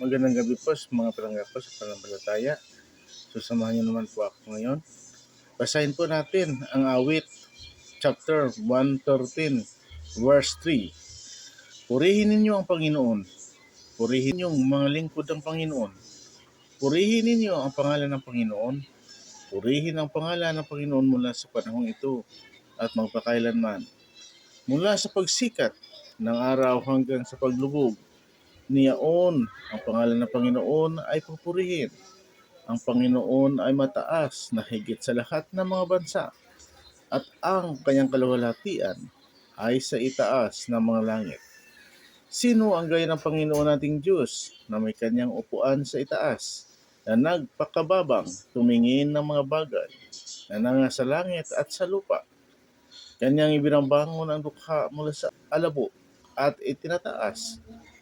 Magandang gabi po sa mga palangga po sa pananampalataya. So samahan niyo naman po ako ngayon. Basahin po natin ang awit chapter 113 verse 3. Purihin ninyo ang Panginoon. Purihin niyo ang mga lingkod ng Panginoon. Purihin ninyo ang pangalan ng Panginoon. Purihin ang pangalan ng Panginoon mula sa panahong ito at magpakailanman. Mula sa pagsikat ng araw hanggang sa paglubog niyaon ang pangalan ng Panginoon ay pupurihin. Ang Panginoon ay mataas na higit sa lahat ng mga bansa at ang kanyang kaluwalhatian ay sa itaas ng mga langit. Sino ang gaya ng Panginoon nating Diyos na may kanyang upuan sa itaas na nagpakababang tumingin ng mga bagay na nanga sa langit at sa lupa? Kanyang ibinabangon ang dukha mula sa alabo at itinataas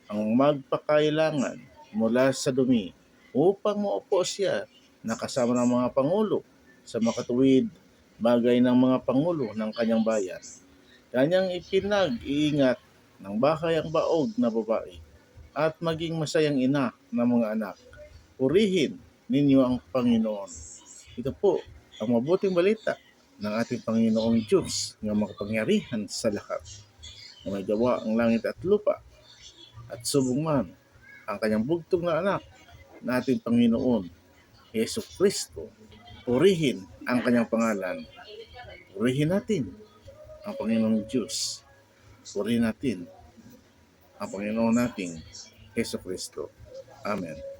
ang magpakailangan mula sa dumi upang maupo siya na kasama ng mga pangulo sa makatuwid bagay ng mga pangulo ng kanyang bayan. Kanyang ipinag-iingat ng bahay ang baog na babae at maging masayang ina ng mga anak. Purihin ninyo ang Panginoon. Ito po ang mabuting balita ng ating Panginoong Diyos na makapangyarihan sa lahat na may gawa ang langit at lupa at subong ang kanyang bugtong na anak na ating Panginoon, Yesu Kristo. Purihin ang kanyang pangalan. Purihin natin ang Panginoong Diyos. Purihin natin ang Panginoon nating Yesu Kristo. Amen.